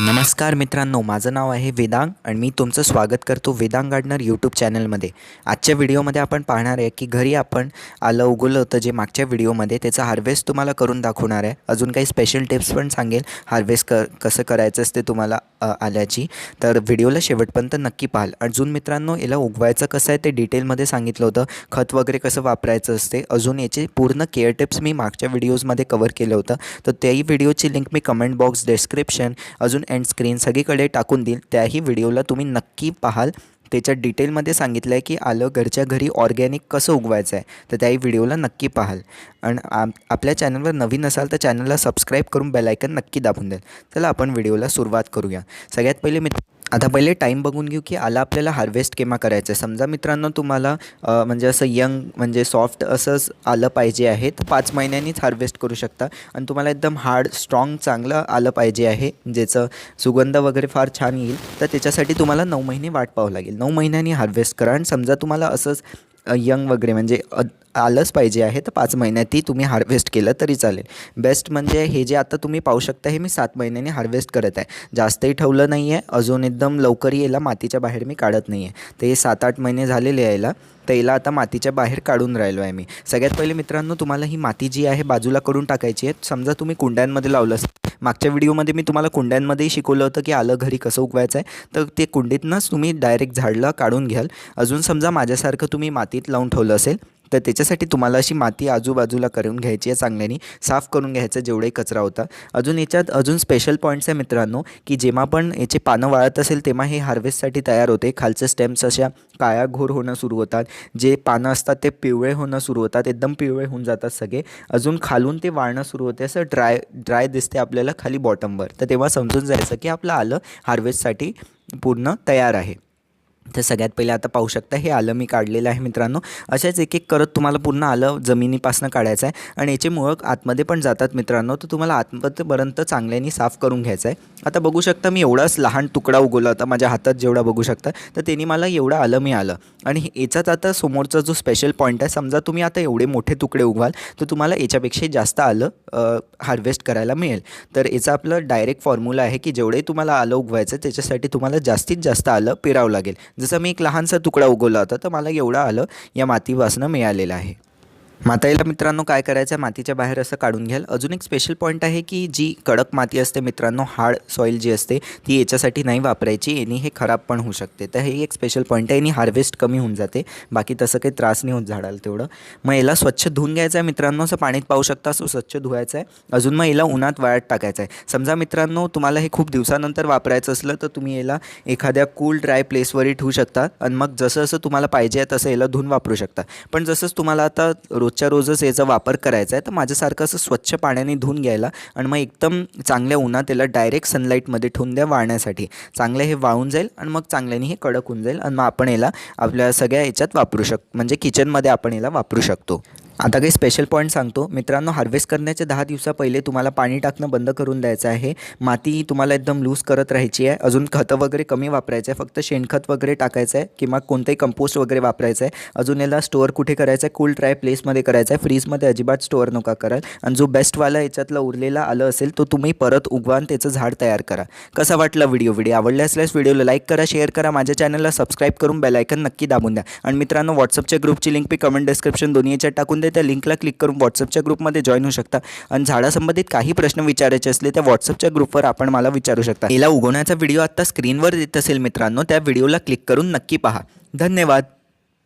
नमस्कार मित्रांनो माझं नाव आहे वेदांग आणि मी तुमचं स्वागत करतो वेदांग गार्डनर यूट्यूब चॅनलमध्ये. आजच्या व्हिडिओमध्ये आपण पाहणार आहे की घरी आपण आलं उगवलं होतं जे मागच्या व्हिडिओमध्ये त्याचं हार्वेस्ट तुम्हाला करून दाखवणार आहे. अजून काही स्पेशल टिप्स पण सांगेल. हार्वेस्ट क कसं करायचं असते तुम्हाला आल्याची. तर व्हिडिओला शेवटपर्यंत नक्की पाहाल. अजून मित्रांनो याला उगवायचं कसं आहे ते डिटेलमध्ये सांगितलं होतं. खत वगैरे कसं वापरायचं असते अजून याचे पूर्ण केअर टिप्स मी मागच्या व्हिडिओजमध्ये कवर केलं होतं. तर त्याही व्हिडिओची लिंक मी कमेंट बॉक्स डिस्क्रिप्शन अजून एंड स्क्रीन सगळीकडे टाकून देईल. त्याही व्हिडिओला तुम्ही नक्की पाहाल. त्याच्यात डिटेलमध्ये सांगितलं आहे की आलं घरच्या घरी ऑर्गॅनिक कसं उगवायचं आहे तर त्याही व्हिडिओला नक्की पाहाल. आणि आप आपल्या चॅनलवर नवीन असाल तर चॅनलला सबस्क्राईब करून बेलायकन नक्की दाबून द्याल. चला आपण व्हिडिओला सुरुवात करूया. सगळ्यात पहिले मित्र आता पहिले टाईम बघून घेऊ की आला आपल्याला हार्वेस्ट केव्हा करायचं आहे समजा मित्रांनो तुम्हाला म्हणजे असं यंग म्हणजे सॉफ्ट असंच आलं पाहिजे आहे तर पाच महिन्यांनीच हार्वेस्ट करू शकता. आणि तुम्हाला एकदम हार्ड स्ट्रॉंग चांगलं आलं पाहिजे आहे ज्याचं सुगंध वगैरे फार छान येईल तर त्याच्यासाठी तुम्हाला नऊ महिने वाट पाहावं लागेल. नऊ महिन्यांनी हार्वेस्ट करा. आणि समजा तुम्हाला असंच यंग वगैरे म्हणजे आलंच पाहिजे आहे तर पाच महिन्यातही तुम्ही हार्वेस्ट केलं तरी चालेल. बेस्ट म्हणजे हे जे आता तुम्ही पाहू शकता हे मी सात महिन्यांनी हार्वेस्ट करत आहे. जास्तही ठेवलं नाही आहे अजून एकदम लवकर यायला मातीच्या बाहेर मी काढत नाही आहे तर हे सात आठ महिने झालेले यायला. याला आता मातीच्या बाहेर काढून राहिलो आहे मी. सगळ्यात पहिले मित्रांनो तुम्हाला ही माती जी आहे बाजूला करून टाकायची आहे. समजा तुम्ही कुंड्यांमध्ये लावलं मागच्या व्हिडिओमध्ये मी तुम्हाला कुंड्यांमध्येही शिकवलं होतं की आलं घरी कसं उगवायचं आहे. तर ते कुंडीतनंच तुम्ही डायरेक्ट झाडला काढून घ्याल. अजून समजा माझ्यासारखं तुम्ही मातीत लावून ठेवलं असेल तर त्याच्यासाठी तुम्हाला अशी माती आजूबाजूला करून घ्यायची आहे चांगल्याने. साफ करून घ्यायचं जेवढे कचरा होता. अजून याच्यात अजून स्पेशल पॉईंट्स आहे मित्रांनो की जेव्हा पण याचे पानं वाळत असेल तेव्हा हे हार्वेस्टसाठी तयार होते. खालचे स्टेम्स अशा काळ्या घोर होणं सुरू होतात. जे पानं असतात ते पिवळे होणं सुरू होतात एकदम पिवळे होऊन जातात सगळे. अजून खालून ते वाळणं सुरू होते असं ड्राय ड्राय दिसते आपल्याला खाली बॉटमवर तर तेव्हा समजून जायचं की आपलं आलं हार्वेस्टसाठी पूर्ण तयार आहे. तर सगळ्यात पहिले आता पाहू शकता हे आलं मी काढलेलं आहे मित्रांनो. अशाच एक एक करत तुम्हाला पूर्ण आलं जमिनीपासून काढायचं आहे. आणि याचे मुळं आतमध्ये पण जातात मित्रांनो तर तुम्हाला आतमध्येपर्यंत चांगल्याने साफ करून घ्यायचं आहे. आता बघू शकता मी एवढाच लहान तुकडा उगवला होता माझ्या हातात जेवढा बघू शकता. तर त्यांनी मला एवढं आलं मी आलं. आणि हे- याचाच आता समोरचा जो स्पेशल पॉईंट आहे समजा तुम्ही आता एवढे मोठे तुकडे उगवाल तर तुम्हाला याच्यापेक्षा जास्त आलं. हार्वेस्ट करायला मिळेल. तर याचा आपलं डायरेक्ट फॉर्म्युला आहे की जेवढे तुम्हाला आलं उगवायचं त्याच्यासाठी तुम्हाला जास्तीत जास्त आलं पेरावं लागेल. जसं मी एक लहानसा तुकडा उगवला होता तर मला एवढं आलं या मातीपासनं मिळालेलं आहे. माताईला मित्रांनो काय करायचं आहे मातीच्या बाहेर असं काढून घ्याल. अजून एक स्पेशल पॉईंट आहे की जी कडक माती असते मित्रांनो हार्ड सॉईल जी असते ती याच्यासाठी नाही वापरायची. यानी हे खराब पण होऊ शकते. तर हे एक स्पेशल पॉईंट आहे यानी हार्वेस्ट कमी होऊन जाते. बाकी तसं काही त्रास नाही होत झाडाला तेवढं. मग याला स्वच्छ धुवून घ्यायचं आहे मित्रांनो. असं पाणीत पाहू शकता असं स्वच्छ धुवायचं आहे. अजून मग याला उन्हात वाळत टाकायचं आहे. समजा मित्रांनो तुम्हाला हे खूप दिवसानंतर वापरायचं असलं तर तुम्ही याला एखाद्या कूल ड्राय प्लेसवरही ठेवू शकता. आणि मग जसं जसं तुम्हाला पाहिजे आहे तसं याला धुवून वापरू शकता. पण जसंच तुम्हाला आता रोजच्या रोजच याचा वापर करायचा आहे. तर माझ्यासारखं असं स्वच्छ पाण्याने धुवून घ्यायला आणि मग एकदम चांगल्या उन्हात याला डायरेक्ट सनलाईटमध्ये ठेवून द्या वाळण्यासाठी. चांगलं हे वाळून जाईल आणि मग चांगल्याने हे कडक होऊन जाईल. आणि मग आपण याला आपल्या सगळ्या याच्यात वापरू शक म्हणजे किचनमध्ये आपण याला वापरू शकतो. आता काही स्पेशल पॉईंट सांगतो. मित्रांनो हार्वेस्ट करण्याच्या दहा दिवसा पहिले तुम्हाला पाणी टाकणं बंद करून द्यायचं आहे. माती तुम्हाला एकदम लूज करत राहायची आहे. अजून खतं वगैरे कमी वापरायचं आहे. फक्त शेणखत वगैरे टाकायचं आहे किंवा कोणतंही कंपोस्ट वगैरे वापरायचं आहे. अजून याला स्टोअर कुठे करायचं आहे? कूल ड्राय प्लेसमध्ये करायचं आहे. फ्रीजमध्ये अजिबात स्टोअर नका कराल आणि जो बेस्टवाला याच्यातला उरलेला आलं असेल तो तुम्ही परत उगवान त्याचं झाड तयार करा. कसा वाटला व्हिडिओ व्हिडिओ आवडला असल्यास व्हिडिओला लाईक करा शेअर करा. माझ्या चॅनलला सबस्क्राईब करून बेलायकन नक्की दाबून द्या. आणि मित्रांनो व्हॉट्सअपच्या ग्रुपची लिंक मी कमेंट डिस्क्रिप्शन दोन्ही याच्यात टाकून असले त्या लिंकला क्लिक करून व्हॉट्सअपच्या ग्रुपमध्ये जॉईन होऊ शकता. आणि झाडासंबंधित काही प्रश्न विचारायचे असले त्या व्हॉट्सअपच्या ग्रुपवर आपण मला विचारू शकता. याला उगवण्याचा व्हिडिओ आत्ता स्क्रीनवर येत असेल मित्रांनो त्या व्हिडिओला क्लिक करून नक्की पहा. धन्यवाद.